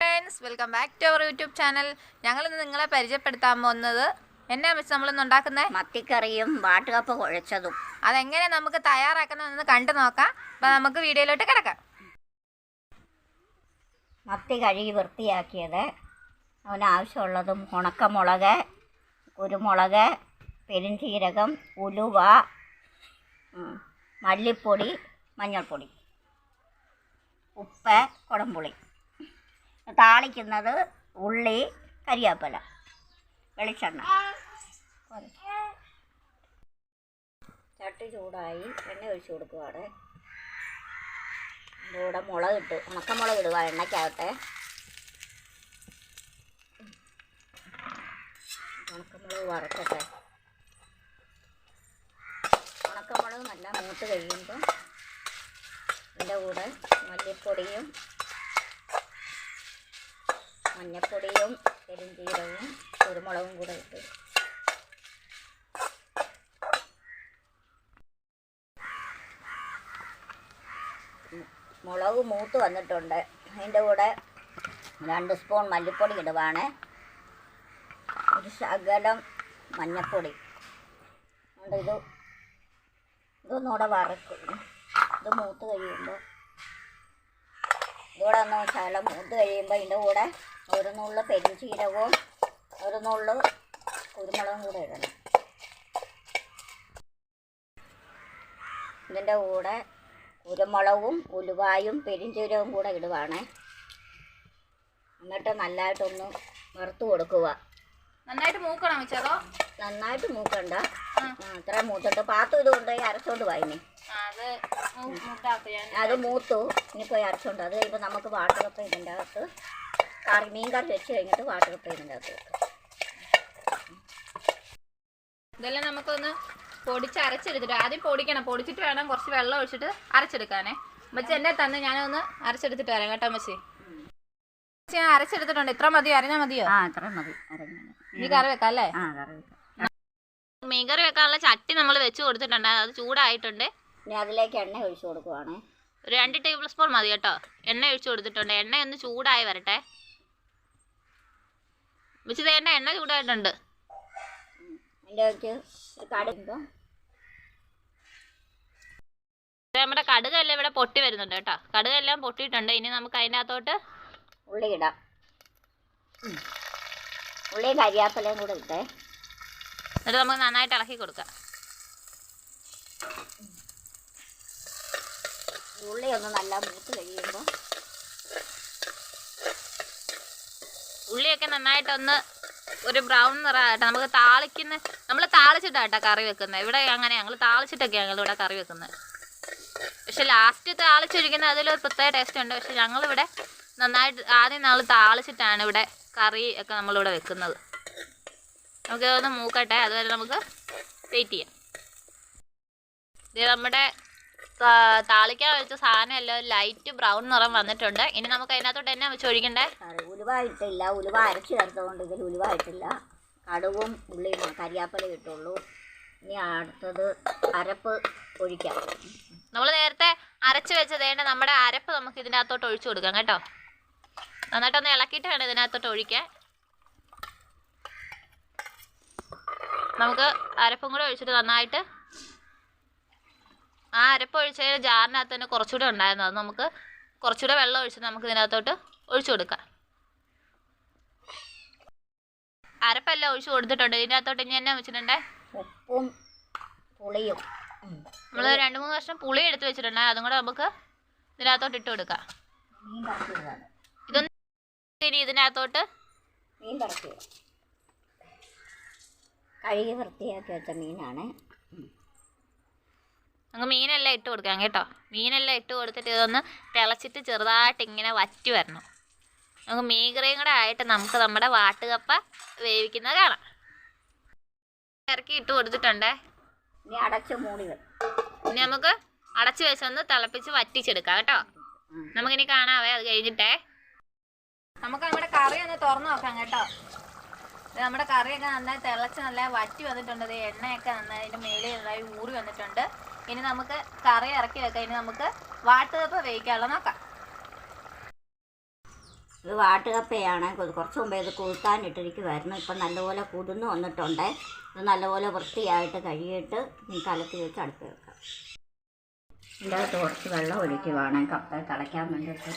Friends welcome back to our YouTube channel ഞങ്ങൾ ഇന്ന് നിങ്ങളെ പരിചയപ്പെടുത്താൻ പോകുന്നത് എന്നാ നമ്മൾ ഇന്ന് ഉണ്ടാക്കുന്നത് മത്തിക്കറിയും വാട്ടുകപ്പ് കുഴച്ചതും അതെങ്ങനെ നമുക്ക് തയ്യാറാക്കുന്നതെന്ന് കണ്ടു നോക്കാം. അപ്പം നമുക്ക് വീഡിയോയിലോട്ട് കിടക്കാം. മത്തി കഴുകി വൃത്തിയാക്കിയത്. അവനാവശ്യമുള്ളതും ഉണക്കമുളക് കുരുമുളക് പെരുംജീരകം ഉലുവ മല്ലിപ്പൊടി മഞ്ഞൾപ്പൊടി ഉപ്പ് കുടംപുളി. താളിക്കുന്നത് ഉള്ളി കരിയാപ്പല വെളിച്ചെണ്ണ. ചട്ടി ചൂടായി എണ്ണ ഒഴിച്ചു കൊടുക്കുവാണ്. അതിന്റെ കൂടെ മുളക് ഉണക്ക ഉണക്കമുളക് ഇടുക എണ്ണയ്ക്കാകട്ടെ ഉണക്കമുളക് വറക്കട്ടെ. ഉണക്കമുളക് നല്ല മൂത്ത് കഴിയുമ്പോൾ എന്റെ കൂടെ മല്ലിപ്പൊടിയും മഞ്ഞപ്പൊടിയും പെരുംജീരകവും കുരുമുളകും കൂടെ ഇട്ട് മുളക് മൂത്ത് വന്നിട്ടുണ്ട്. അതിന്റെ കൂടെ രണ്ട് സ്പൂൺ മല്ലിപ്പൊടി ഇടുവാണ്. ഒരു ശകലം മഞ്ഞപ്പൊടി. ഇത് ഇതൊന്നുകൂടെ വറക്കും. ഇത് മൂത്ത് കഴിയുമ്പോൾ ഇതുകൂടെ ഒന്ന് ശകലം മൂത്ത് കഴിയുമ്പോൾ ഇതിന്റെ കൂടെ ഒരു നുള്ളു പെരുംജീരകവും ഒരു നുള്ള കുരുമുളകും കൂടെ ഇടണം. ഇതിന്റെ കൂടെ കുരുമുളകും ഉലുവായും പെരിഞ്ചീരകവും കൂടെ ഇടുവാണ്. എന്നിട്ട് നല്ലതായിട്ടൊന്ന് വറുത്ത് കൊടുക്കുക. നന്നായിട്ട് മൂക്കണം വെച്ചതോ നന്നായിട്ട് മൂക്കണ്ട. അത്ര മൂത്തിട്ട് പാത്തു ഇത് കൊണ്ടുപോയി അരച്ചോണ്ട് വായിനി അത് മൂത്തു ഇനി പോയി അരച്ചോണ്ട്. അത് കഴിയുമ്പോൾ നമുക്ക് വാട്ടറൊക്കെ ഇതിന്റെ അകത്ത് കറി മീൻ കറി വെച്ച് കഴിഞ്ഞിട്ട് വാട്ടർ അകത്ത് വെക്കും. ഇതെല്ലാം നമുക്കൊന്ന് പൊടിച്ച് അരച്ചെടുത്തിട്ട് ആദ്യം പൊടിക്കണം. പൊടിച്ചിട്ട് വേണം കുറച്ച് വെള്ളം ഒഴിച്ചിട്ട് അരച്ചെടുക്കാനേ. അമ്മച്ചി എന്നെ തന്നെ ഞാനൊന്ന് അരച്ചെടുത്തിട്ട് വരാം കേട്ടോ അമ്മച്ചി. ഞാൻ അരച്ചെടുത്തിട്ടുണ്ട്. ഇത്ര മതിയോ? അരഞ്ഞാൽ മതിയോ? ആ ഇത്ര മതി. ഇനി കറി വെക്കാം അല്ലേ? ആ കറി വെക്കാം. മീൻകറി വെക്കാനുള്ള ചട്ടി നമ്മൾ വെച്ച് കൊടുത്തിട്ടുണ്ട്. അത് ചൂടായിട്ടുണ്ട്. ഇനി അതിലേക്ക് എണ്ണ ഒഴിച്ചു കൊടുക്കുവാണ്. ഒരു രണ്ട് ടേബിൾ സ്പൂൺ മതി കേട്ടോ. എണ്ണ ഒഴിച്ചു കൊടുത്തിട്ടുണ്ട്. എണ്ണ ഒന്ന് ചൂടായി വരട്ടെ. വെച്ച് തേണ്ട എണ്ണ ചൂടായിട്ടുണ്ട്. നമ്മുടെ കടുകെല്ലാം ഇവിടെ പൊട്ടി വരുന്നുണ്ട് കേട്ടോ. കടുകെല്ലാം പൊട്ടിയിട്ടുണ്ട്. ഇനി നമുക്ക് അതിനകത്തോട്ട് ഉള്ളി ഇടാം. ഉള്ളി കരിയാപ്പലയും കൂടെ ഇട്ടേ. എന്നിട്ട് നമുക്ക് നന്നായിട്ട് ഇളക്കി കൊടുക്കാം. ഉള്ളി ഒന്ന് നല്ല മൂത്ത് കഴിയുമ്പോൾ ഉള്ളിയൊക്കെ നന്നായിട്ടൊന്ന് ഒരു ബ്രൗൺ നിറമായിട്ട് നമുക്ക് താളിക്കുന്ന നമ്മൾ താളിച്ചിട്ടാട്ടോ കറി വെക്കുന്നത് ഇവിടെ അങ്ങനെ ഞങ്ങൾ താളിച്ചിട്ടൊക്കെയാണ് ഞങ്ങൾ ഇവിടെ കറി വെക്കുന്നത് പക്ഷെ ലാസ്റ്റ് താളിച്ചൊഴിക്കുന്ന അതിലൊരു പ്രത്യേക ടേസ്റ്റ് ഉണ്ട്. പക്ഷെ ഞങ്ങളിവിടെ നന്നായിട്ട് ആദ്യം നമ്മൾ താളിച്ചിട്ടാണ് ഇവിടെ കറി ഒക്കെ നമ്മളിവിടെ വെക്കുന്നത്. നമുക്ക് ഇതൊന്ന് മൂക്കട്ടെ. അതുവരെ നമുക്ക് വെയിറ്റ് ചെയ്യാം. ഇത് നമ്മുടെ താളിക്കാൻ വെച്ച സാധനം എല്ലാം ലൈറ്റ് ബ്രൗൺ നിറം വന്നിട്ടുണ്ട്. ഇനി നമുക്ക് അതിനകത്തോട്ട് എന്നാ വെച്ച് ഒഴിക്കണ്ടേ? ഉലുവ ഇട്ടില്ല ഉലുവ അരച്ച് ചേർത്തതുകൊണ്ട് ഇതിൽ ഉലുവ ഇട്ടില്ല കടുവും ഉള്ളിയും കരിയാപ്പല ഇട്ടുള്ളൂ. ഇനി അടുത്തത് അരപ്പ് ഒഴിക്കാം. നമ്മൾ നേരത്തെ അരച്ച് വെച്ചതേണ്ട നമ്മുടെ അരപ്പ് നമുക്ക് ഇതിനകത്തോട്ട് ഒഴിച്ചു കൊടുക്കാം കേട്ടോ. നന്നായിട്ടൊന്ന് ഇളക്കിയിട്ട് വേണം ഇതിനകത്തോട്ട് ഒഴിക്കാൻ. നമുക്ക് അരപ്പും കൂടെ ഒഴിച്ചിട്ട് നന്നായിട്ട് ആ അരപ്പ് ഒഴിച്ചതിന് ജാറിനകത്ത് തന്നെ കുറച്ചുകൂടെ ഉണ്ടായിരുന്നു. അത് നമുക്ക് കുറച്ചുകൂടെ വെള്ളം ഒഴിച്ച് നമുക്ക് ഇതിനകത്തോട്ട് ഒഴിച്ചു കൊടുക്കാം. അരപ്പെല്ലാം ഒഴിച്ചു കൊടുത്തിട്ടുണ്ട്. ഇതിനകത്തോട്ട് ഇനി എന്നാ വെച്ചിട്ടുണ്ടേ? ഉപ്പും പുളിയും. നമ്മൾ രണ്ട് മൂന്ന് വർഷം പുളി എടുത്ത് വെച്ചിട്ടുണ്ട്. അതും കൂടെ നമുക്ക് ഇതിനകത്തോട്ട് ഇട്ട് കൊടുക്കാം. ഇതൊന്നും ഇനി ഇതിനകത്തോട്ട് മീൻ പറിക്കുക. കഴുകി വൃത്തിയാക്കി വെച്ച മീനാണ്. നമുക്ക് മീനെല്ലാം ഇട്ട് കൊടുക്കാം കേട്ടോ. മീനെല്ലാം ഇട്ട് കൊടുത്തിട്ട് ഇതൊന്ന് തിളച്ചിട്ട് ചെറുതായിട്ട് ഇങ്ങനെ വറ്റി വരണം. നമുക്ക് മീൻ കറിയും കൂടെ ആയിട്ട് നമുക്ക് നമ്മുടെ വാട്ടുകപ്പ വേവിക്കുന്നത് കാണാം. ഇറക്കി ഇട്ട് കൊടുത്തിട്ടുണ്ടേ? ഇനി അടച്ച് മൂടി വെക്കും ഇനി നമുക്ക് അടച്ചു വെച്ചൊന്ന് തിളപ്പിച്ച് വറ്റിച്ചെടുക്കാം കേട്ടോ. നമുക്കിനി കാണാവേ അത് കഴിഞ്ഞിട്ടേ. നമുക്ക് നമ്മുടെ കറി ഒന്ന് തുറന്നു നോക്കാം കേട്ടോ. നമ്മുടെ കറിയൊക്കെ നന്നായി തിളച്ച് നല്ല വറ്റി വന്നിട്ടുണ്ട്. എണ്ണയൊക്കെ നന്നായി അതിന്റെ മേളിൽ നന്നായി ഊറി വന്നിട്ടുണ്ട്. ഇനി നമുക്ക് കറി ഇറക്കി വെക്കാം. ഇനി നമുക്ക് വാട്ടുകപ്പ് വേവിക്കാനുള്ള നോക്കാം. ഇത് വാട്ടുകപ്പയാണ് കുറച്ച് മുമ്പേ ഇത് കൂട്ടാനിട്ടിരിക്കുമായിരുന്നു ഇപ്പം നല്ലപോലെ കുതിർന്ന് വന്നിട്ടുണ്ട്. ഇത് നല്ലപോലെ വൃത്തിയായിട്ട് കഴുകിയിട്ട് കലത്തി വെച്ച് അടുപ്പ് വെക്കാം. ഇതിന്റെ അകത്ത് കുറച്ച് വെള്ളം ഒഴിക്കുവാണ്. കപ്പ തിളയ്ക്കാൻ വേണ്ടിയിട്ട്.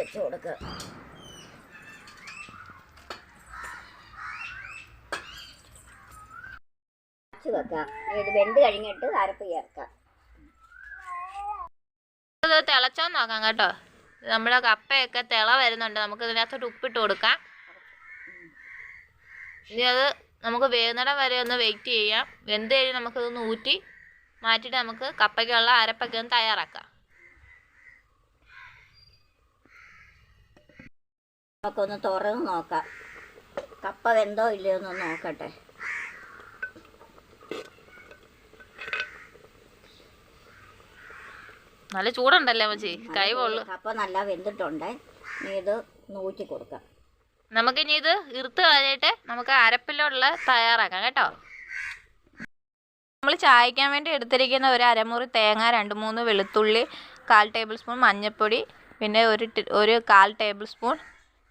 വെച്ച് കൊടുക്കുക അടച്ച് നോക്കാം കേട്ടോ. നമ്മുടെ കപ്പയൊക്കെ തിള വരുന്നുണ്ട്. നമുക്ക് ഇതിനകത്തോട്ട് ഉപ്പിട്ട് കൊടുക്കാം. ഇനി അത് നമുക്ക് വേകുന്നിടം വരെ ഒന്ന് വെയിറ്റ് ചെയ്യാം. വെന്ത് കഴിഞ്ഞ് നമുക്കിതൊന്ന് ഊറ്റി മാറ്റിയിട്ട് നമുക്ക് കപ്പയ്ക്കുള്ള അരപ്പൊക്കെ ഒന്ന് തയ്യാറാക്കാം. നമുക്കൊന്ന് തുറന്ന് നോക്കാം. കപ്പ വെന്തോ ഇല്ലയോ എന്ന് നോക്കട്ടെ. നല്ല ചൂടുണ്ടല്ലേ മച്ചി കൈ പൊള്ളു. കപ്പ നല്ല വെന്തിട്ടുണ്ട്. നീ ഇത് നൂറ്റി കൊടുക്കാം. നമുക്ക് ഇനി ഇത് ഇറുത്ത് കഴിഞ്ഞിട്ട് നമുക്ക് അരപ്പിലുള്ള തയ്യാറാക്കാം കേട്ടോ. നമ്മൾ ചായക്കാൻ വേണ്ടി എടുത്തിരിക്കുന്ന ഒരു അരമുറി തേങ്ങ രണ്ട് മൂന്ന് വെളുത്തുള്ളി കാൽ ടേബിൾ സ്പൂൺ മഞ്ഞൾപ്പൊടി പിന്നെ ഒരു ഒരു കാൽ ടേബിൾ സ്പൂൺ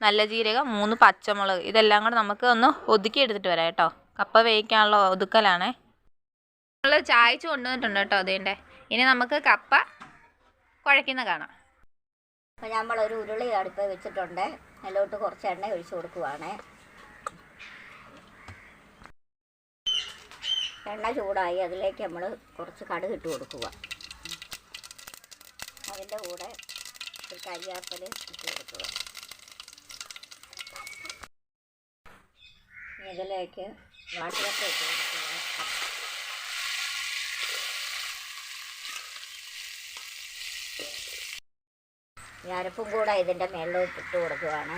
നല്ല ജീരകം മൂന്ന് പച്ചമുളക് ഇതെല്ലാം കൂടെ നമുക്ക് ഒന്ന് ഒതുക്കി എടുത്തിട്ട് വരാം കേട്ടോ. കപ്പ വേവിക്കാനുള്ള ഒതുക്കലാണേ. നമ്മൾ ചായച്ചു കൊണ്ടുവന്നിട്ടുണ്ട് കേട്ടോ അതിന്റെ. ഇനി നമുക്ക് കപ്പ കുഴയ്ക്കുന്ന കാണാം. അപ്പോൾ നമ്മളൊരു ഉരുളി അടുപ്പ് വെച്ചിട്ടുണ്ട്. അതിലോട്ട് കുറച്ച് എണ്ണ ഒഴിച്ചു കൊടുക്കുവാണ്. എണ്ണ ചൂടായി അതിലേക്ക് നമ്മൾ കുറച്ച് കടുക് ഇട്ട് കൊടുക്കുക. അതിന്റെ കൂടെ ഒരു കരിയാപ്പൽ ഇട്ട് കൊടുക്കുക. ഇതിലേക്ക് വാട്ടിലൊക്കെ ഇട്ട് കൊടുക്കുക ഈ അരപ്പും കൂടെ ഇതിന്റെ മേളിലോട്ട് ഇട്ട് കൊടുക്കുകയാണ്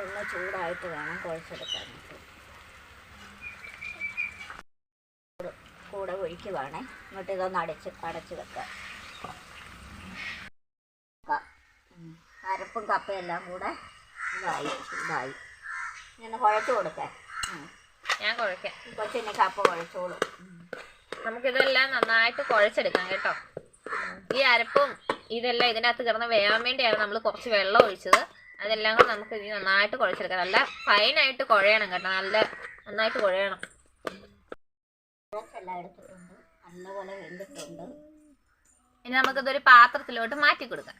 ഒന്ന് ചൂടായിട്ട് വേണം കുഴച്ചെടുക്കാൻ. കൂടെ- ഒഴിക്കുവാണ്. എന്നിട്ട് ഇതൊന്ന് അടച്ച് അടച്ച് വെക്കാം ക- ഉം. അരപ്പും കപ്പയും എല്ലാം കൂടെ ഇതായി ഇതായി. ഞാൻ കുഴച്ച് കൊടുക്കാം. ഞാൻ കുഴയ്ക്കാം കൊച്ചിന് കപ്പ കുഴച്ചോളും. നമുക്കിതെല്ലാം നന്നായിട്ട് കുഴച്ചെടുക്കാം കേട്ടോ. ഈ അരപ്പും ഇതെല്ലാം ഇതിനകത്ത് കിടന്ന് വേവാൻ വേണ്ടിയാണ് നമ്മൾ കുറച്ച് വെള്ളം ഒഴിച്ചത്. അതെല്ലാം കൂടെ നമുക്ക് ഇനി നന്നായിട്ട് കുഴച്ചെടുക്കാം. നല്ല ഫൈനായിട്ട് കുഴയണം കേട്ടോ. നല്ല നന്നായിട്ട് കുഴയണം. എല്ലാം എടുത്തിട്ടുണ്ട്. നല്ലപോലെ വെന്തിട്ടുണ്ട്. ഇനി നമുക്കിതൊരു പാത്രത്തിലോട്ട് മാറ്റി കൊടുക്കാം.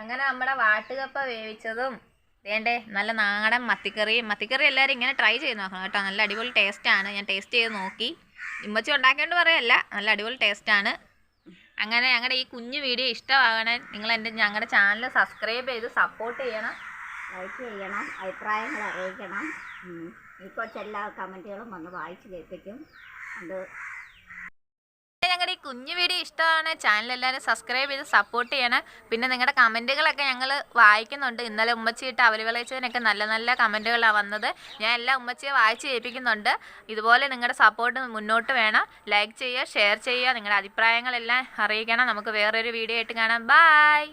അങ്ങനെ നമ്മുടെ വാട്ടുകപ്പ വേവിച്ചതും വേണ്ടേ നല്ല നാടൻ മത്തിക്കറി. മത്തിക്കറി എല്ലാവരും ഇങ്ങനെ ട്രൈ ചെയ്ത് നോക്കണം കേട്ടോ. നല്ല അടിപൊളി ടേസ്റ്റാണ് ഞാൻ ടേസ്റ്റ് ചെയ്ത് നോക്കി. ഇമ്മച്ചി ഉണ്ടാക്കേണ്ട പറയല്ല. നല്ല അടിപൊളി ടേസ്റ്റാണ് അങ്ങനെ ഞങ്ങളുടെ ഈ കുഞ്ഞു വീഡിയോ ഇഷ്ടമാകണേ നിങ്ങൾ എന്റെ ഞങ്ങളുടെ ചാനൽ സബ്സ്ക്രൈബ് ചെയ്ത് സപ്പോർട്ട് ചെയ്യണം. ലൈക്ക് ചെയ്യണം അഭിപ്രായങ്ങൾ അറിയിക്കണം. ഈ കൊച്ചെല്ലാ കമന്റുകളും വന്ന് വായിച്ച് കേൾപ്പിക്കും. അത് ഞങ്ങളുടെ ഈ കുഞ്ഞു വീഡിയോ ഇഷ്ടമാണ് ചാനൽ എല്ലാവരും സബ്സ്ക്രൈബ് ചെയ്ത് സപ്പോർട്ട് ചെയ്യണം. പിന്നെ നിങ്ങളുടെ കമന്റുകളൊക്കെ ഞങ്ങൾ വായിക്കുന്നുണ്ട്. ഇന്നലെ ഉമ്മച്ചിയിട്ട് അവർ വിളയിച്ചതിനൊക്കെ നല്ല നല്ല കമന്റുകളാണ് വന്നത്. ഞാൻ എല്ലാ ഉമ്മച്ചിയെ വായിച്ച് കേൾപ്പിക്കുന്നുണ്ട് ഇതുപോലെ നിങ്ങളുടെ സപ്പോർട്ട് മുന്നോട്ട് വേണം. ലൈക്ക് ചെയ്യുക ഷെയർ ചെയ്യുക നിങ്ങളുടെ അഭിപ്രായങ്ങളെല്ലാം അറിയിക്കണം. നമുക്ക് വേറൊരു വീഡിയോ ആയിട്ട് കാണാം. ബായ്